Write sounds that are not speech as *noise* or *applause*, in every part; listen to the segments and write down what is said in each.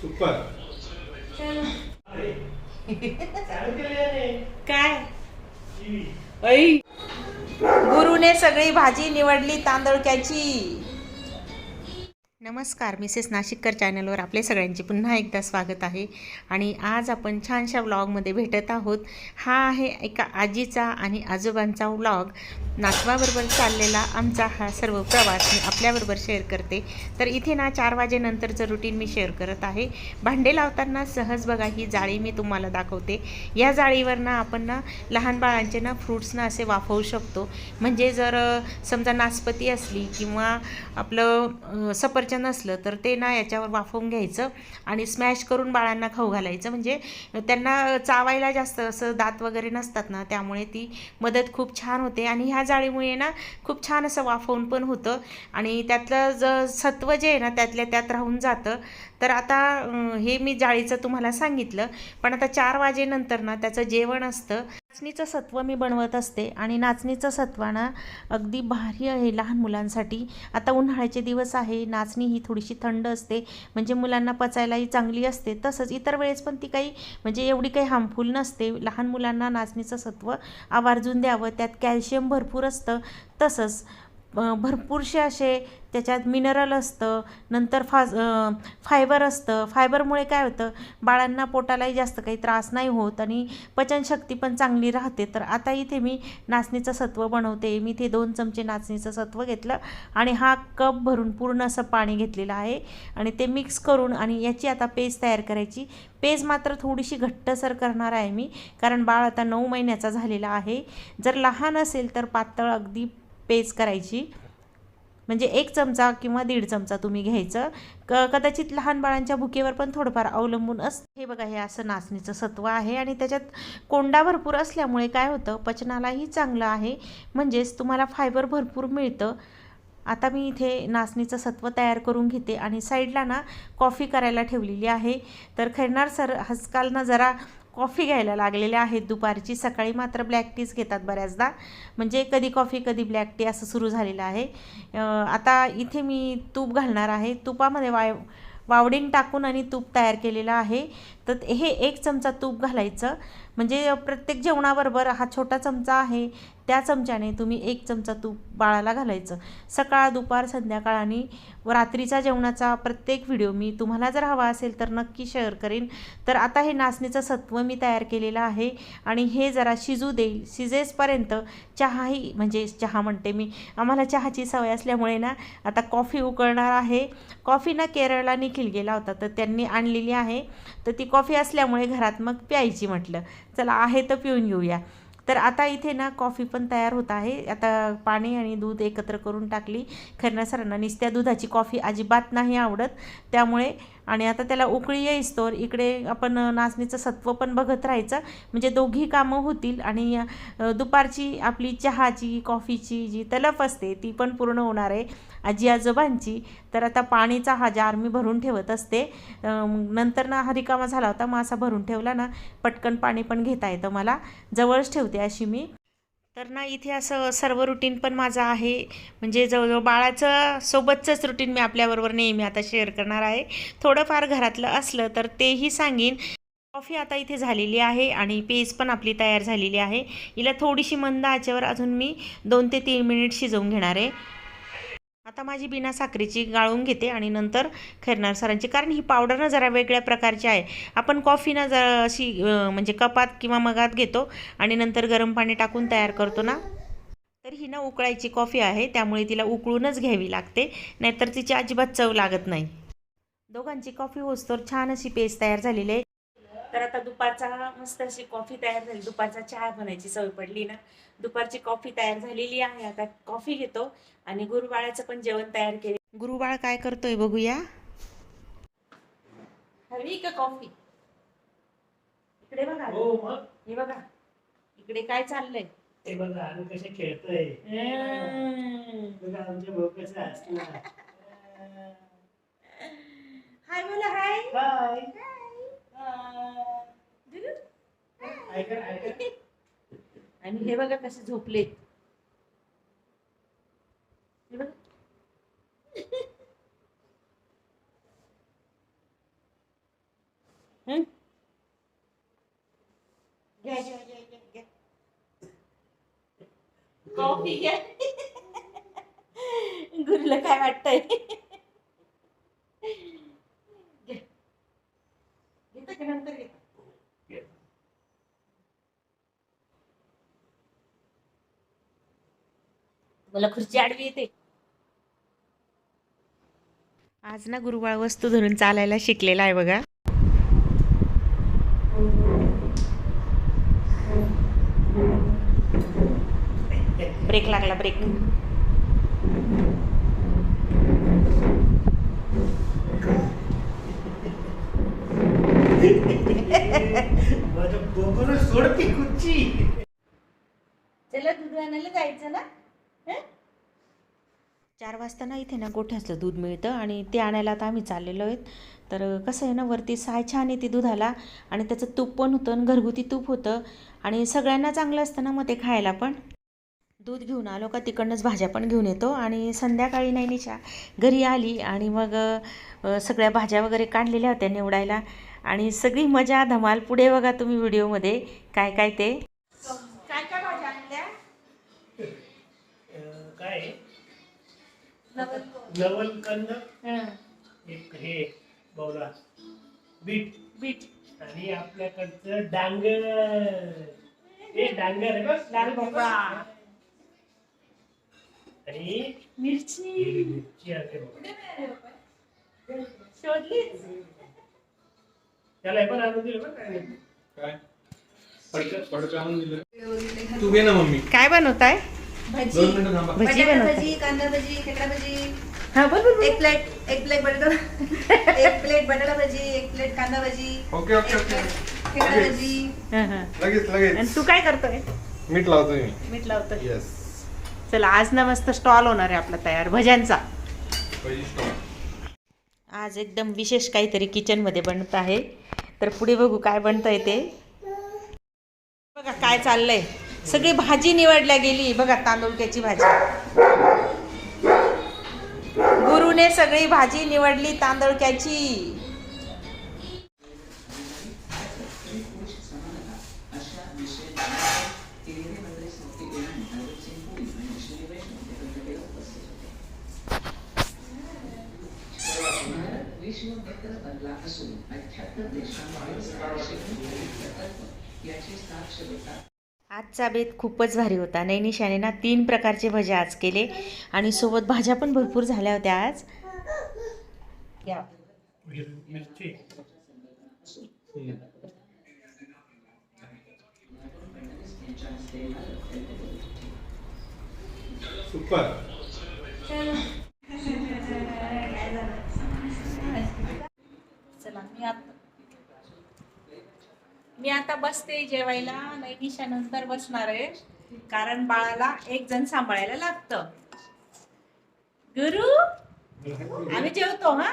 Super. काय? गुरुने सगळी भाजी निवडली तांदळक्याची. नमस्कार मिसेस नाशिककर चॅनलवर आपले सगळ्यांचे पुन्हा एकदा स्वागत आहे. आणि आज आपण छानशा व्लॉगमध्ये भेटत आहोत. हा आहे एका आजीचा आणि आजोबांचा व्लॉग. नातवाबरोबर चाललेला आमचा हा सर्व प्रवास मी आपल्याबरोबर शेअर करते. तर इथे ना चार वाजेनंतरचं रुटीन मी शेअर करत आहे. भांडे लावताना सहज बघा ही जाळी मी तुम्हाला दाखवते. या जाळीवर ना आपण ना लहान बाळांचे ना फ्रूट्स ना असे वाफवू शकतो. म्हणजे जर समजा नासपती असली किंवा आपलं सफर सफरचंद नसलं तर ते ना याच्यावर वाफवून घ्यायचं आणि स्मॅश करून बाळांना खाऊ घालायचं. म्हणजे त्यांना चावायला जास्त असं दात वगैरे नसतात ना त्यामुळे ती मदत खूप छान होते. आणि ह्या जाळीमुळे ना खूप छान असं वाफवून पण होतं. आणि त्यातलं ज सत्व जे आहे ना त्यातल्या त्यात राहून जातं. तर आता हे मी जाळीचं तुम्हाला सांगितलं. पण आता चार वाजेनंतर ना त्याचं जेवण असतं. नाचणीचं सत्व मी बनवत असते आणि नाचणीचं सत्व ना अगदी भारी आहे लहान मुलांसाठी. आता उन्हाळ्याचे दिवस आहे नाचणी ही थोडीशी थंड असते म्हणजे मुलांना पचायलाही चांगली असते. तसंच इतर वेळेस पण ती काही म्हणजे एवढी काही हार्मफुल नसते. लहान मुलांना नाचणीचं सत्व आवर्जून द्यावं त्यात कॅल्शियम भरपूर असतं. तसंच भरपूरसे असे त्याच्यात मिनरल असतं नंतर फाज फायबर असतं. फायबरमुळे काय होतं बाळांना पोटालाही जास्त काही त्रास नाही होत आणि पचनशक्ती पण चांगली राहते. तर आता इथे मी नाचणीचं सत्व बनवते. मी इथे दोन चमचे नाचणीचं सत्व घेतलं आणि हा कप भरून पूर्ण असं पाणी घेतलेलं आहे आणि ते मिक्स करून आणि याची आता पेज तयार करायची. पेज मात्र थोडीशी घट्टसर करणार आहे मी कारण बाळ आता नऊ महिन्याचा झालेला आहे. जर लहान असेल तर पातळ अगदी पेज करायची. म्हणजे एक चमचा किंवा दीड चमचा तुम्ही घ्यायचं. क कदाचित लहान बाळांच्या भुकेवर पण थोडंफार अवलंबून असतं हे बघा हे असं नाचणीचं सत्व आहे आणि त्याच्यात कोंडा भरपूर असल्यामुळे काय होतं पचनालाही चांगलं आहे. म्हणजेच तुम्हाला फायबर भरपूर मिळतं. आता मी इथे नाचणीचं सत्व तयार करून घेते आणि साईडला ना कॉफी करायला ठेवलेली आहे. तर खैरनार सर आजकाल ना जरा कॉफी घ्यायला लागलेल्या आहेत दुपारची. सकाळी मात्र ब्लॅक टीच घेतात बऱ्याचदा. म्हणजे कधी कॉफी कधी ब्लॅक टी असं सुरू झालेलं आहे. आता इथे मी तूप घालणार आहे. तुपामध्ये वाय वावडिंग टाकून आणि तूप तयार केलेलं आहे. तर हे एक चमचा तूप घालायचं. म्हणजे प्रत्येक जेवणाबरोबर हा छोटा चमचा आहे. त्या चमच्याने तुम्ही एक चमचा तूप बाळाला घालायचं. सकाळ दुपार संध्याकाळ आणि रात्रीचा जेवणाचा प्रत्येक व्हिडिओ मी तुम्हाला जर हवा असेल तर नक्की शेअर करेन. तर आता हे नाचणीचं सत्व मी तयार केलेलं आहे आणि हे जरा शिजू देईल. शिजेसपर्यंत चहाही म्हणजे चहा म्हणते मी आम्हाला चहाची सवय असल्यामुळे ना आता कॉफी उकळणार आहे. कॉफी ना केरळला निखिल गेला होता तर त्यांनी आणलेली आहे. तर ती कॉफी असल्यामुळे घरात मग प्यायची म्हटलं. चला आहे तर पिऊन घेऊया. तर आता इथे ना कॉफी पण तयार होत आहे. आता पाणी आणि दूध एकत्र करून टाकली. खरण्या सरांना निस्त्या दुधाची कॉफी अजिबात नाही आवडत. त्यामुळे आणि आता त्याला उकळी येईस्तोवर इकडे आपण नाचणीचं सत्व पण बघत राहायचं. म्हणजे दोघी कामं होतील आणि दुपारची आपली चहाची कॉफीची जी तलफ असते ती पण पूर्ण होणार आहे आजी आजोबांची. तर आता पाणीचा हा जार मी भरून ठेवत असते. नंतर ना हा रिकामा झाला होता मग असा भरून ठेवला ना पटकन पाणी पण घेता येतं मला. जवळच ठेवते अशी मी. तर ना इथे असं सर्व रुटीन पण माझं आहे. म्हणजे जवळजवळ बाळाचं सोबतचंच रुटीन मी आपल्याबरोबर नेहमी आता शेअर करणार आहे. थोडंफार घरातलं असलं तर तेही सांगेन. कॉफी आता इथे झालेली आहे आणि पेज पण आपली तयार झालेली आहे. हिला थोडीशी मंद आचेवर अजून मी दोन ते तीन मिनिट शिजवून घेणार आहे. आता माझी बिना साखरेची गाळून घेते आणि नंतर खैरनार सरांची. कारण ही पावडर ना जरा वेगळ्या प्रकारची आहे. आपण कॉफी ना जरा अशी म्हणजे कपात किंवा मगात घेतो आणि नंतर गरम पाणी टाकून तयार करतो ना. तर ही ना उकळायची कॉफी आहे. त्यामुळे तिला उकळूनच घ्यावी लागते. नाहीतर तिची अजिबात चव लागत नाही. दोघांची कॉफी होस्तोर छान अशी पेस्ट तयार झालेली आहे. तर आता दुपारचा मस्त अशी कॉफी तयार झाली. दुपारचा चहा बनायची सवय पडली ना. दुपारची कॉफी तयार झालेली आहे. आता कॉफी घेतो आणि गुरुबाळाचं पण जेवण तयार केले. गुरुबाळ काय करतोय बघूया. हवी का कॉफी इकडे बघा. हो मग. हे बघा. इकडे काय चाललंय? ते बघा आम्ही कसे खेळतोय. हम्म. बघा आमचे भाऊ कसे असणार हाय बोला हाय. हाय. आणि हे बघा कसे झोपले. कॉफी घ्या. गुरुला काय वाटतंय? मला खुर्ची आडवी येते. आज ना गुरुबाळ वस्तू धरून चालायला शिकलेला आहे बघा. ब्रेक लागला ब्रेक माझं बोबरं सोडती कुच्ची चला दूध आणायला जायचं ना चार वाजता ना इथे ना गोठ्याचं दूध मिळतं आणि ते आणायला आता आम्ही चाललेलो आहेत. तर कसं आहे ना वरती साय छान येते दुधाला आणि त्याचं तूप पण होतं आणि घरगुती तूप होतं आणि सगळ्यांना चांगलं असतं ना मग ते खायला पण. दूध घेऊन आलो का तिकडनंच भाज्या पण घेऊन येतो आणि संध्याकाळी नैनिशा घरी आली आणि मग सगळ्या भाज्या वगैरे काढलेल्या होत्या निवडायला आणि सगळी मजा धमाल पुढे बघा तुम्ही व्हिडिओमध्ये काय काय ते. नवलकंद एक हे बौला बीट. बीट. आणि आपल्याकडचं डांगर. हे डांगर आहे बघ. लाल भोपळा आणि मिरची. हिरवी मिरची आहे बघ. शोधली. त्याला हे पण आणून दिलं काय? आणून दिलं. तू घे ना मम्मी. काय बनवताय? भजी. बटाटा भजी कांदा भजी खेकडा भजी. हा बोल बोल, बोल. एक प्लेट एक प्लेट बटाटा *laughs* एक प्लेट बटाटा भजी एक प्लेट कांदा भजी. ओके ओके एक ओके. प्लेट खेकडा भजी. हा, हा. लगेच आणि लगेच तू काय करतोय? मीठ लावतोय मी. मीठ लावतोय. येस चला आज ना मस्त स्टॉल होणार आहे आपला तयार भज्यांचा. भजी स्टॉप आज एकदम विशेष काहीतरी किचनमध्ये बनत आहे. तर पुढे बघू काय बनतंय ते. बघा काय चाललंय. सगळी भाजी निवडल्या गेली. बघा तांदूळक्याची भाजी. गुरुने सगळी भाजी निवडली तांदळक्याची. आजचा बेत खूपच भारी होता. नैनिशाने ना तीन प्रकारचे भजे आज केले आणि सोबत भाज्या पण भरपूर झाल्या होत्या आज. हिरवी मिरची. सुपर. चला मी आता मी आता बसते जेवायला. नैनिशा नंतर बसणार आहे. कारण बाळाला एक जण सांभाळायला लागतं. गुरु आम्ही जेवतो हा?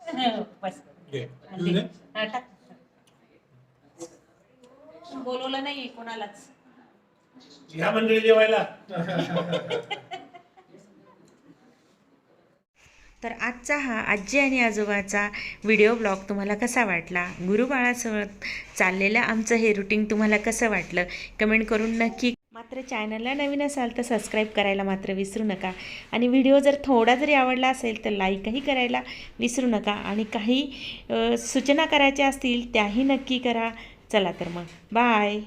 हो, बस. बोलवलं नाही कोणालाच. ह्या मंडळी जेवायला. *laughs* तर आजचा हा आजी आणि आजोबाचा व्हिडिओ ब्लॉग तुम्हाला कसा वाटला? गुरुबाळासोबत चाललेलं आमचं हे रुटीन तुम्हाला कसं वाटलं? कमेंट करून नक्की मात्र चॅनलला नवीन असाल तर सबस्क्राईब करायला मात्र विसरू नका. आणि व्हिडिओ जर थोडा जरी आवडला असेल तर लाईकही करायला विसरू नका. आणि काही सूचना करायच्या असतील त्याही नक्की करा. चला तर मग. बाय